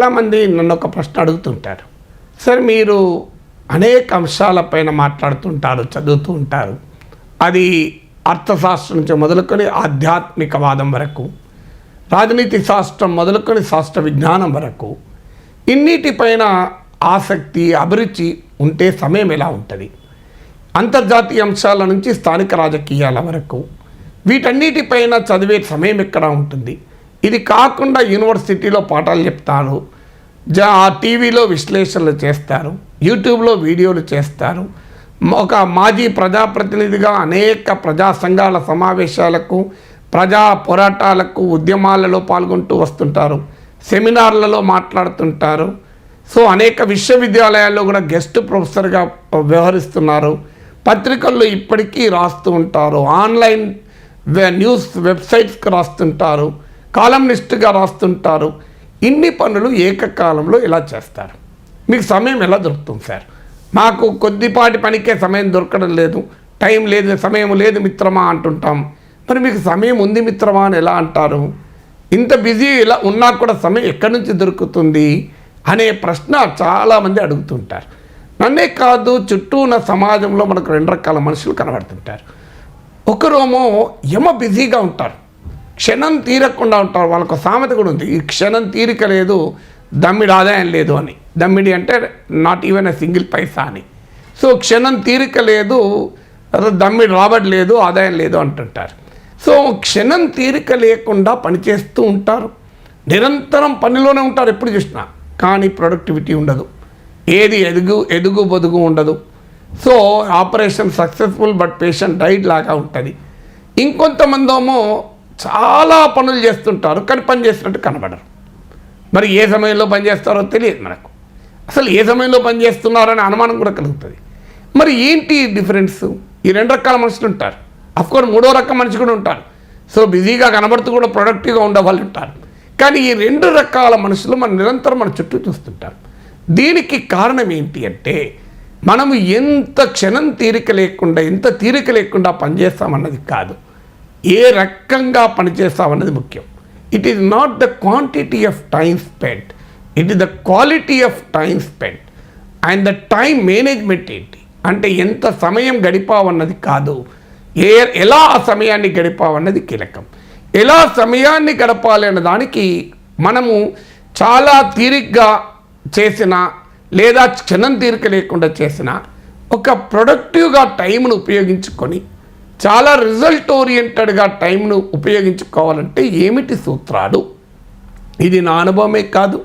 చాలామంది నన్ను ఒక ప్రశ్న అడుగుతుంటారు. సార్ మీరు అనేక అంశాలపైన మాట్లాడుతుంటారు చదువుతూ ఉంటారు అది అర్థశాస్త్రం నుంచి మొదలుకొని ఆధ్యాత్మికవాదం వరకు రాజనీతి శాస్త్రం మొదలుకొని శాస్త్ర విజ్ఞానం వరకు ఇన్నిటిపైన ఆసక్తి అభిరుచి ఉంటే సమయం ఎలా ఉంటుంది? అంతర్జాతీయ అంశాల నుంచి స్థానిక రాజకీయాల వరకు వీటన్నిటిపైన చదివే సమయం ఎక్కడ ఉంటుంది? ఇది కాకుండా యూనివర్సిటీలో పాఠాలు చెప్తారు. జా టీవీలో విశ్లేషణలు చేస్తారు. యూట్యూబ్లో వీడియోలు చేస్తారు. ఒక మాజీ ప్రజాప్రతినిధిగా అనేక ప్రజా సంఘాల సమావేశాలకు ప్రజా పోరాటాలకు ఉద్యమాలలో పాల్గొంటూ వస్తుంటారు. సెమినార్లలో మాట్లాడుతుంటారు. సో అనేక విశ్వవిద్యాలయాల్లో కూడా గెస్ట్ ప్రొఫెసర్గా వ్యవహరిస్తున్నారు. పత్రికల్లో ఇప్పటికీ రాస్తూ ఉంటారు. ఆన్లైన్ వె- న్యూస్ వెబ్సైట్స్కి రాస్తుంటారు. కాలంనిస్ట్గా రాస్తుంటారు. ఇన్ని పనులు ఏకకాలంలో ఇలా చేస్తారు? మీకు సమయం ఎలా దొరుకుతుంది సార్? మాకు కొద్దిపాటి పనికే సమయం దొరకడం లేదు. టైం లేదు సమయం లేదు మిత్రమా అంటుంటాం. మరి మీకు సమయం ఉంది మిత్రమా అని ఎలా అంటారు? ఇంత బిజీ ఇలా ఉన్నా కూడా సమయం ఎక్కడి నుంచి దొరుకుతుంది? అనే ప్రశ్న చాలామంది అడుగుతుంటారు. నన్నే కాదు చుట్టూ ఉన్న సమాజంలో మనకు రెండు రకాల మనుషులు కనబడుతుంటారు. ఒకరేమో యమ బిజీగా ఉంటారు. క్షణం తీరకుండా ఉంటారు. వాళ్ళకు సామెత కూడా ఉంది. ఈ క్షణం తీరిక లేదు దమ్మిడి ఆదాయం లేదు అని. దమ్మిడి అంటే not even a single paisa అని. సో క్షణం తీరిక లేదు దమ్మిడి రాబడలేదు ఆదాయం లేదు అంటుంటారు. సో క్షణం తీరిక లేకుండా పనిచేస్తూ ఉంటారు. నిరంతరం పనిలోనే ఉంటారు ఎప్పుడు చూసినా. కానీ ప్రొడక్టివిటీ ఉండదు. ఏది ఎదుగు ఎదుగు బొదుగు ఉండదు. So operation successful but patient died లాగా ఉంటుంది. ఇంకొంతమందేమో చాలా పనులు చేస్తుంటారు కానీ పని చేస్తున్నట్టు కనబడరు. మరి ఏ సమయంలో పని చేస్తారో తెలియదు మనకు. అసలు ఏ సమయంలో పని చేస్తున్నారనే అనుమానం కూడా కలుగుతుంది. మరి ఏంటి డిఫరెన్స్? ఈ రెండు రకాల మనుషులు ఉంటారు. అఫ్కోర్స్ మూడో రకం మనిషి కూడా ఉంటారు. సో బిజీగా కనబడుతూ కూడా ప్రొడక్టివ్గా ఉండే వాళ్ళు ఉంటారు. కానీ ఈ రెండు రకాల మనుషులు మనం నిరంతరం మన చుట్టూ చూస్తుంటాం దీనికి కారణం ఏంటి అంటే మనము ఎంత క్షణం తీరిక లేకుండా ఎంత తీరిక లేకుండా పనిచేస్తామన్నది కాదు. ఏ రకంగా పనిచేస్తామన్నది ముఖ్యం. It is not the quantity of time spend it is the quality of time spend and the time management ఏంటి? అంటే ఎంత సమయం గడిపావన్నది కాదు. ఏ ఎలా ఆ సమయాన్ని గడిపావన్నది కీలకం. ఎలా సమయాన్ని గడపాలి అన్న దానికి మనము చాలా తీరిగ్గా చేసిన లేదా క్షణం తీరిక లేకుండా చేసిన ఒక ప్రొడక్టివ్గా టైంను ఉపయోగించుకొని చాలా రిజల్ట్ ఓరియంటెడ్గా టైంను ఉపయోగించుకోవాలంటే ఏమిటి సూత్రాలు? ఇది నా అనుభవమే కాదు.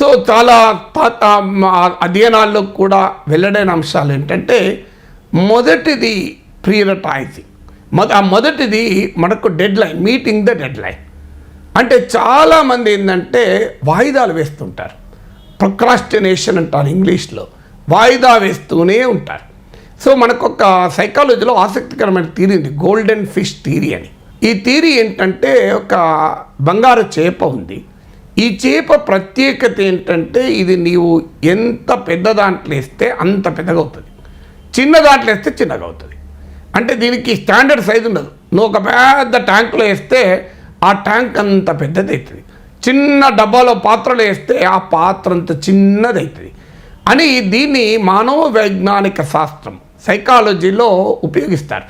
సో చాలా పాత అధ్యయనాల్లో కూడా వెల్లడైన అంశాలు ఏంటంటే మొదటిది ప్రియరటైజింగ్ మొద మొదటిది మనకు deadline meeting the deadline అంటే చాలామంది ఏంటంటే వాయిదాలు వేస్తుంటారు. ప్రొక్రాస్టినేషన్ అంటారు ఇంగ్లీష్లో. వాయిదా వేస్తూనే ఉంటారు. సో మనకు ఒక సైకాలజీలో ఆసక్తికరమైన థీరీ ఉంది. గోల్డెన్ ఫిష్ థీరీ అని. ఈ థీరీ ఏంటంటే ఒక బంగారు చేప ఉంది. ఈ చేప ప్రత్యేకత ఏంటంటే ఇది నీవు ఎంత పెద్ద దాంట్లో వేస్తే అంత పెద్దగా అవుతుంది. చిన్న దాంట్లో వేస్తే చిన్నగా అవుతుంది. అంటే దీనికి స్టాండర్డ్ సైజు ఉండదు. నువ్వు ఒక పెద్ద ట్యాంకులో వేస్తే ఆ ట్యాంక్ అంత పెద్దది అవుతుంది చిన్న డబ్బాలో పాత్రలో వేస్తే ఆ పాత్ర అంత చిన్నది అవుతుంది అని దీన్ని మానవవైజ్ఞానిక శాస్త్రం సైకాలజీలో ఉపయోగిస్తారు.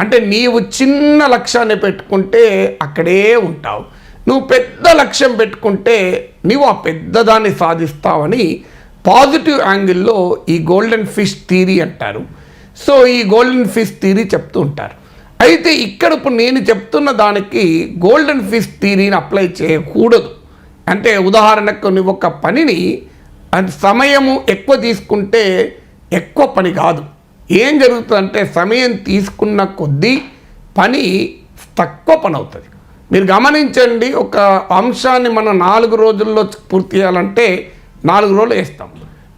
అంటే నీవు చిన్న లక్ష్యాన్ని పెట్టుకుంటే అక్కడే ఉంటావు. నువ్వు పెద్ద లక్ష్యం పెట్టుకుంటే నీవు ఆ పెద్దదాన్ని సాధిస్తావని పాజిటివ్ యాంగిల్లో ఈ గోల్డెన్ ఫిష్ థీరీ అంటారు. సో ఈ గోల్డెన్ ఫిష్ థీరీ చెప్తూ ఉంటారు. అయితే ఇక్కడ ఇప్పుడు నేను చెప్తున్న దానికి గోల్డెన్ ఫిష్ థీరీని అప్లై చేయకూడదు. అంటే ఉదాహరణకు నువ్వు ఒక పనిని అది సమయము ఎక్కువ తీసుకుంటే ఎక్కువ పని కాదు. ఏం జరుగుతుందంటే సమయం తీసుకున్న కొద్దీ పని తక్కువ పని అవుతుంది మీరు గమనించండి ఒక అంశాన్ని మనం నాలుగు రోజుల్లో పూర్తి చేయాలంటే నాలుగు రోజులు వేస్తాం.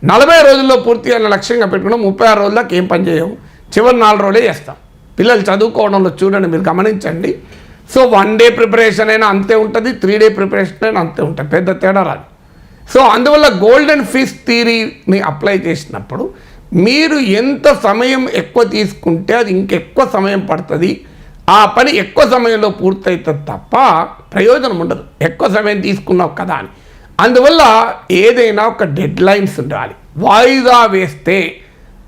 నలభై రోజుల్లో పూర్తి చేయాలని లక్ష్యంగా పెట్టుకున్నాం ముప్పై ఆరు రోజులకు ఏం పని చేయము చివరి నాలుగు రోజులే చేస్తాం. పిల్లలు చదువుకోవడంలో చూడండి మీరు గమనించండి. సో వన్ డే ప్రిపరేషన్ అయినా అంతే ఉంటుంది త్రీ డే ప్రిపరేషన్ అయినా అంతే ఉంటుంది పెద్ద తేడా రాదు. సో అందువల్ల గోల్డెన్ ఫిష్ థీరీని అప్లై చేసినప్పుడు మీరు ఎంత సమయం ఎక్కువ తీసుకుంటే అది ఇంకెక్కువ సమయం పడుతుంది. ఆ పని ఎక్కువ సమయంలో పూర్తవుతుంది తప్ప ప్రయోజనం ఉండదు. ఎక్కువ సమయం తీసుకున్నావు కదా అని. అందువల్ల ఏదైనా ఒక డెడ్ లైన్స్ ఉండాలి. వాయిదా వేస్తే.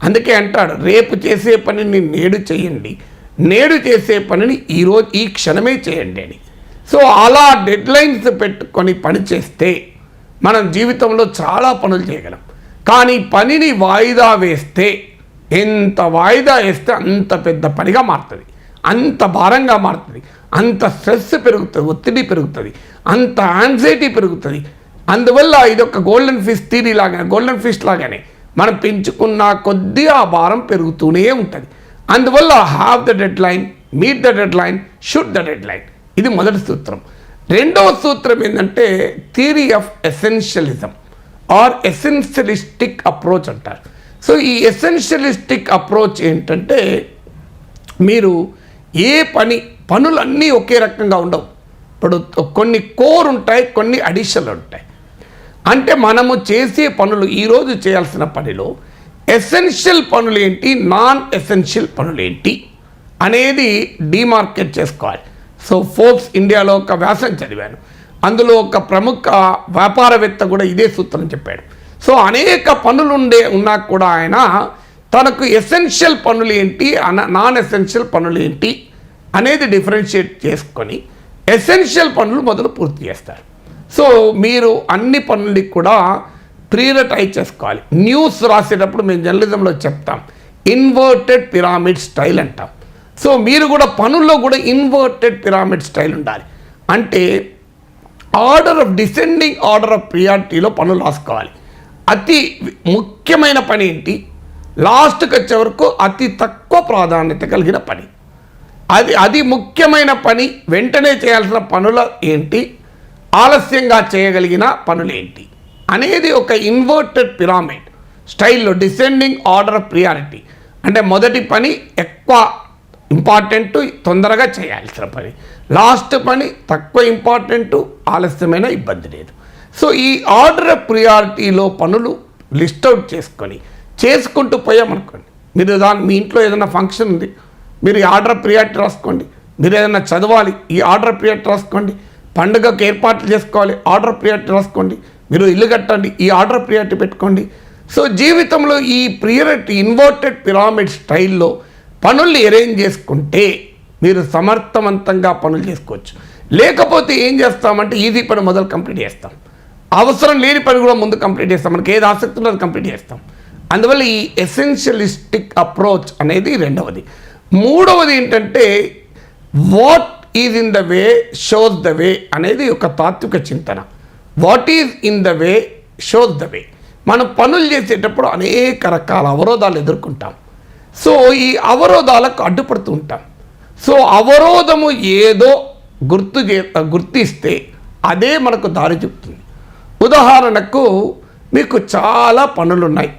అందుకే అంటాడు రేపు చేసే పనిని నేడు చేయండి. నేడు చేసే పనిని ఈరోజు ఈ క్షణమే చేయండి అని. సో అలా డెడ్ లైన్స్ పెట్టుకొని పని చేస్తే మనం జీవితంలో చాలా పనులు చేయగలం. కానీ పనిని వాయిదా వేస్తే ఎంత వాయిదా వేస్తే అంత పెద్ద పనిగా మారుతుంది. అంత భారంగా మారుతుంది. అంత స్ట్రెస్ పెరుగుతుంది ఒత్తిడి పెరుగుతుంది అంత యాంగ్జైటీ పెరుగుతుంది. అందువల్ల ఇది ఒక గోల్డెన్ ఫిష్ థీరీ లాగానే గోల్డెన్ ఫిష్ లాగానే మనం పెంచుకున్న కొద్దీ ఆ భారం పెరుగుతూనే ఉంటుంది. అందువల్ల have the deadline meet the deadline should the deadline ఇది మొదటి సూత్రం. రెండవ సూత్రం ఏంటంటే theory of essentialism or essentialistic approach అంటారు. సో ఈ ఎసెన్షియలిస్టిక్ అప్రోచ్ ఏంటంటే మీరు ఏ పని పనులన్నీ ఒకే రకంగా ఉండవు. ఇప్పుడు కొన్ని కోర్ ఉంటాయి కొన్ని అడిషన్లు ఉంటాయి. అంటే మనము చేసే పనులు ఈరోజు చేయాల్సిన పనిలో ఎసెన్షియల్ పనులు ఏంటి నాన్ ఎసెన్షియల్ పనులు ఏంటి అనేది డిమార్కెట్ చేసుకోవాలి. సో ఫోర్బ్స్ ఇండియాలో ఒక వ్యాసం చదివాను. అందులో ఒక ప్రముఖ వ్యాపారవేత్త కూడా ఇదే సూత్రం చెప్పాడు. సో అనేక పనులు ఉండే ఉన్నా కూడా ఆయన తనకు ఎసెన్షియల్ పనులు ఏంటి అన- నాన్ ఎసెన్షియల్ పనులు ఏంటి అనేది డిఫరెన్షియేట్ చేసుకొని ఎసెన్షియల్ పనులు మొదలు పూర్తి చేస్తారు. సో మీరు అన్ని పనులకి కూడా ప్రియరిటైజ్ చేసుకోవాలి. న్యూస్ రాసేటప్పుడు మేము జర్నలిజంలో చెప్తాం. ఇన్వర్టెడ్ పిరామిడ్ స్టైల్ అంటాం. సో మీరు కూడా పనుల్లో కూడా ఇన్వర్టెడ్ పిరామిడ్ స్టైల్ ఉండాలి. అంటే order of descending order of ప్రియారిటీలో పనులు రాసుకోవాలి. అతి ముఖ్యమైన పని ఏంటి? లాస్ట్కి వచ్చే వరకు అతి తక్కువ ప్రాధాన్యత కలిగిన పని. అది అది ముఖ్యమైన పని వెంటనే చేయాల్సిన పనుల ఏంటి? ఆలస్యంగా చేయగలిగిన పనులు ఏంటి? అనేది ఒక ఇన్వర్టెడ్ పిరామిడ్ స్టైల్లో డిసెండింగ్ ఆర్డర్ ఆఫ్ ప్రియారిటీ. అంటే మొదటి పని ఎక్కువ ఇంపార్టెంట్ తొందరగా చేయాల్సిన పని. లాస్ట్ పని తక్కువ ఇంపార్టెంట్ ఆలస్యమైన ఇబ్బంది లేదు. సో ఈ ఆర్డర్ ఆఫ్ ప్రియారిటీలో పనులు లిస్ట్ అవుట్ చేసుకొని చేసుకుంటూ పోయామనుకోండి. మీరు దాని మీ ఇంట్లో ఏదైనా ఫంక్షన్ ఉంది మీరు ఈ ఆర్డర్ ప్రియారిటీ రాసుకోండి. మీరు ఏదైనా చదవాలి ఈ ఆర్డర్ ప్రియారిటీ రాసుకోండి. పండుగకు ఏర్పాట్లు చేసుకోవాలి ఆర్డర్ ప్రియారిటీ రాసుకోండి. మీరు ఇల్లు కట్టండి ఈ ఆర్డర్ ప్రియారిటీ పెట్టుకోండి. సో జీవితంలో ఈ ప్రియారిటీ ఇన్వర్టెడ్ పిరామిడ్ స్టైల్లో పనుల్ని అరేంజ్ చేసుకుంటే మీరు సమర్థవంతంగా పనులు చేసుకోవచ్చు. లేకపోతే ఏం చేస్తామంటే ఈజీ పని మొదలు కంప్లీట్ చేస్తాం. అవసరం లేని పని కూడా ముందు కంప్లీట్ చేస్తాం. మనకి ఏది ఆసక్తి ఉన్నది కంప్లీట్ చేస్తాం. అందువల్ల ఈ ఎసెన్షియలిస్టిక్ అప్రోచ్ అనేది రెండవది. మూడవది ఏంటంటే what is in the way shows the way అనేది ఒక తాత్విక చింతన. What is in the way shows the way మనం పనులు చేసేటప్పుడు అనేక రకాల అవరోధాలు ఎదుర్కొంటాం. సో ఈ అవరోధాలకు అడ్డుపడుతూ ఉంటాం. సో అవరోధము ఏదో గుర్తు చే గుర్తిస్తే అదే మనకు దారి చెప్తుంది. ఉదాహరణకు మీకు చాలా పనులు ఉన్నాయి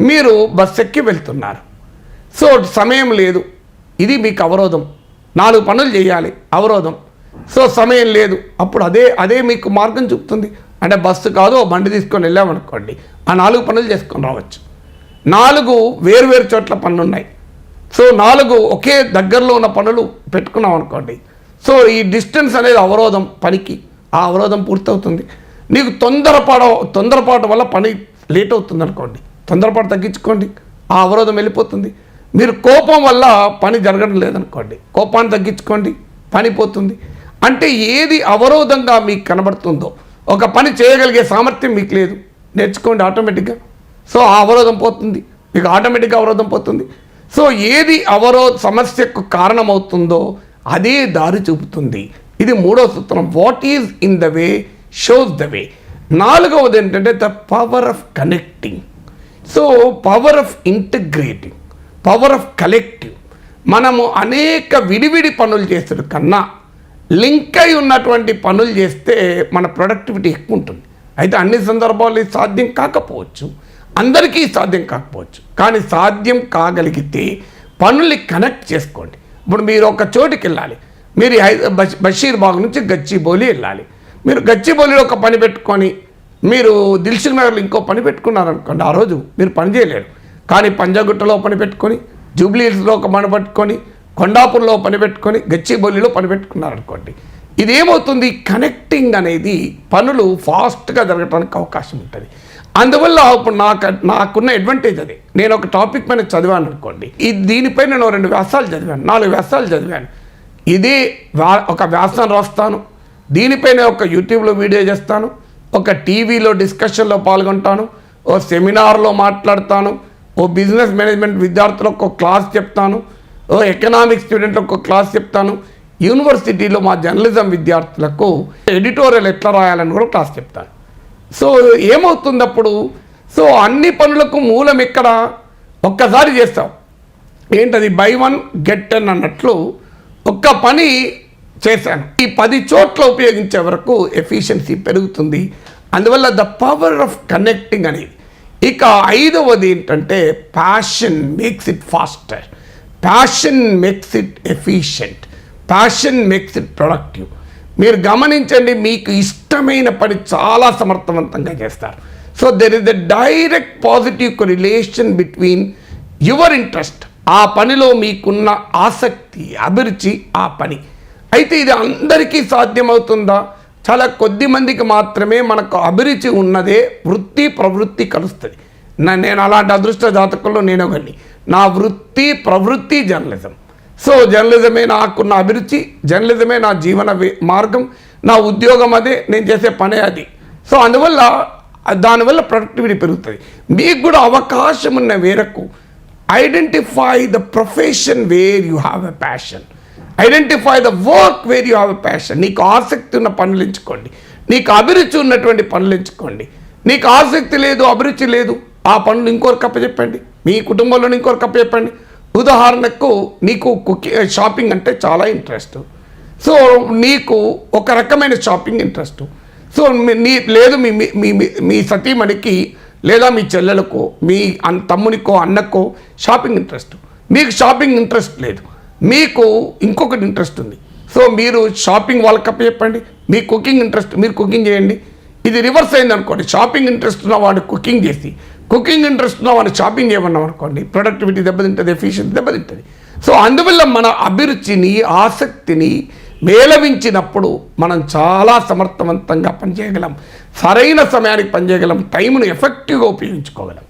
మీరు బస్ ఎక్కి వెళ్తున్నారు. సో సమయం లేదు. ఇది మీకు అవరోధం. నాలుగు పనులు చేయాలి. అవరోధం. సో సమయం లేదు. అప్పుడు అదే అదే మీకు మార్గం చూపుతుంది. అంటే బస్సు కాదు బండి తీసుకొని వెళ్ళామనుకోండి. ఆ నాలుగు పనులు చేసుకొని రావచ్చు. నాలుగు వేరువేరు చోట్ల పనులు ఉన్నాయి సో నాలుగు ఒకే దగ్గరలో ఉన్న పనులు పెట్టుకున్నాం అనుకోండి. సో ఈ డిస్టెన్స్ అనేది అవరోధం పనికి. ఆ అవరోధం పూర్తవుతుంది. నీకు తొందరపడ తొందరపాటు వల్ల పని లేట్ అవుతుంది అనుకోండి. తొందరపాటు తగ్గించుకోండి. ఆ అవరోధం వెళ్ళిపోతుంది. మీరు కోపం వల్ల పని జరగడం లేదనుకోండి. కోపాన్ని తగ్గించుకోండి. పని పోతుంది. అంటే ఏది అవరోధంగా మీకు కనబడుతుందో ఒక పని చేయగలిగే సామర్థ్యం మీకు లేదు. నేర్చుకోండి ఆటోమేటిక్గా. సో ఆ అవరోధం పోతుంది. మీకు ఆటోమేటిక్గా అవరోధం పోతుంది. సో ఏది అవరో సమస్యకు కారణమవుతుందో అదే దారి చూపుతుంది. ఇది మూడో సూత్రం. What is in the way shows the way నాలుగవది ఏంటంటే the power of connecting so power of integrating power of collective మనము అనేక విడివిడి పనులు చేసే కన్నా లింక్ అయి ఉన్నటువంటి పనులు చేస్తే మన ప్రొడక్టివిటీ ఎక్కువ ఉంటుంది. అయితే అన్ని సందర్భాల్లో సాధ్యం కాకపోవచ్చు. అందరికీ సాధ్యం కాకపోవచ్చు. కానీ సాధ్యం కాగలిగితే పనుల్ని కనెక్ట్ చేసుకోండి. ఇప్పుడు మీరు ఒక చోటుకి వెళ్ళాలి. మీరు బషీర్బాగ్ నుంచి గచ్చిబౌలి వెళ్ళాలి. మీరు గచ్చిబౌలిలో ఒక పని పెట్టుకొని మీరు దిల్సుఖ్ నగర్లో ఇంకో పని పెట్టుకున్నారనుకోండి ఆ రోజు మీరు పని చేయలేరు. కానీ పంజాగుట్టలో పని పెట్టుకొని జూబ్లీహిల్స్లో ఒక పని పెట్టుకొని కొండాపూర్లో పని పెట్టుకొని గచ్చిబౌలిలో పని పెట్టుకున్నారనుకోండి ఇదేమవుతుంది కనెక్టింగ్ అనేది పనులు ఫాస్ట్గా జరగడానికి అవకాశం ఉంటుంది. అందువల్ల ఇప్పుడు నాకు నాకున్న అడ్వాంటేజ్ అది. నేను ఒక టాపిక్ పైన చదివాను అనుకోండి. ఈ దీనిపై నేను రెండు వ్యాసాలు చదివాను నాలుగు వ్యాసాలు చదివాను. ఇది వ్యా- ఒక వ్యాసం రాస్తాను. దీనిపైన ఒక యూట్యూబ్లో వీడియో చేస్తాను. ఒక టీవీలో డిస్కషన్లో పాల్గొంటాను. ఓ సెమినార్లో మాట్లాడతాను. ఓ బిజినెస్ మేనేజ్మెంట్ విద్యార్థులకు ఒక క్లాస్ చెప్తాను. ఓ ఎకనామిక్స్ స్టూడెంట్లకు ఒక క్లాస్ చెప్తాను. యూనివర్సిటీలో మా జర్నలిజం విద్యార్థులకు ఎడిటోరియల్ ఎట్లా రాయాలని కూడా క్లాస్ చెప్తాను. సో ఏమవుతుంది అప్పుడు సో అన్ని పనులకు మూలం ఎక్కడ ఒక్కసారి చేస్తాం. ఏంటది? బై వన్ గెట్ టెన్ అన్నట్లు ఒక్క పని చేశాను. ఈ పది చోట్ల ఉపయోగించే వరకు ఎఫిషియన్సీ పెరుగుతుంది. అందువల్ల ద పవర్ ఆఫ్ కనెక్టింగ్ అనేది ఇక ఐదవది ఏంటంటే passion makes it faster. Passion makes it efficient. Passion makes it productive. మీరు గమనించండి మీకు ఇష్టమైన పని చాలా సమర్థవంతంగా చేస్తారు. So there is the direct positive relation between your interest ఆ పనిలో మీకున్న ఆసక్తి అభిరుచి ఆ పని. అయితే ఇది అందరికీ సాధ్యమవుతుందా? చాలా కొద్ది మందికి మాత్రమే మనకు అభిరుచి ఉన్నదే వృత్తి ప్రవృత్తి కలుస్తుంది. నేను అలాంటి అదృష్ట జాతకంలో నేను ఒకని నా వృత్తి ప్రవృత్తి జర్నలిజం. సో జర్నలిజమే నాకున్న అభిరుచి జర్నలిజమే నా జీవన వే- మార్గం నా ఉద్యోగం అదే నేను చేసే పనే అది. సో అందువల్ల దానివల్ల ప్రొడక్టివిటీ పెరుగుతుంది. మీకు కూడా అవకాశం ఉన్న వేరకు identify the profession where you have a passion identify the work where you have a passion నీకు ఆసక్తి ఉన్న పనులు ఎంచుకోండి. నీకు అభిరుచి ఉన్నటువంటి పనులు ఎంచుకోండి. నీకు ఆసక్తి లేదు అభిరుచి లేదు ఆ పనులు ఇంకొకరికి అప్పచెప్పండి. మీ కుటుంబంలో ఇంకొకరికి అప్పచెప్పండి. ఉదాహరణకు నీకు కుకి షాపింగ్ అంటే చాలా ఇంట్రెస్ట్. సో నీకు ఒక రకమైన షాపింగ్ ఇంట్రెస్ట్. సో మీ- నీ లేదు మీ మీ- మీ మీ- సతీమణికి లేదా మీ చెల్లెలకు మీ తమ్మునికో అన్నకో షాపింగ్ ఇంట్రెస్ట్. మీకు షాపింగ్ ఇంట్రెస్ట్ లేదు. మీకు ఇంకొకటి ఇంట్రెస్ట్ ఉంది. సో మీరు షాపింగ్ వాళ్ళకి అప్ప చెప్పండి. మీ కుకింగ్ ఇంట్రెస్ట్ మీరు కుకింగ్ చేయండి. ఇది రివర్స్ అయింది అనుకోండి షాపింగ్ ఇంట్రెస్ట్ ఉన్న వాడు కుకింగ్ చేసి కుకింగ్ ఇంట్రెస్ట్ ఉన్న వాడు షాపింగ్ చేయమన్నాం అనుకోండి. ప్రొడక్టివిటీ దెబ్బతింటుంది ఎఫిషియన్సీ దెబ్బతింటుంది. సో అందువల్ల మన అభిరుచిని ఆసక్తిని మేళవించినప్పుడు మనం చాలా సమర్థవంతంగా పనిచేయగలం. సరైన సమయానికి పనిచేయగలం. టైంను ఎఫెక్టివ్గా ఉపయోగించుకోగలం.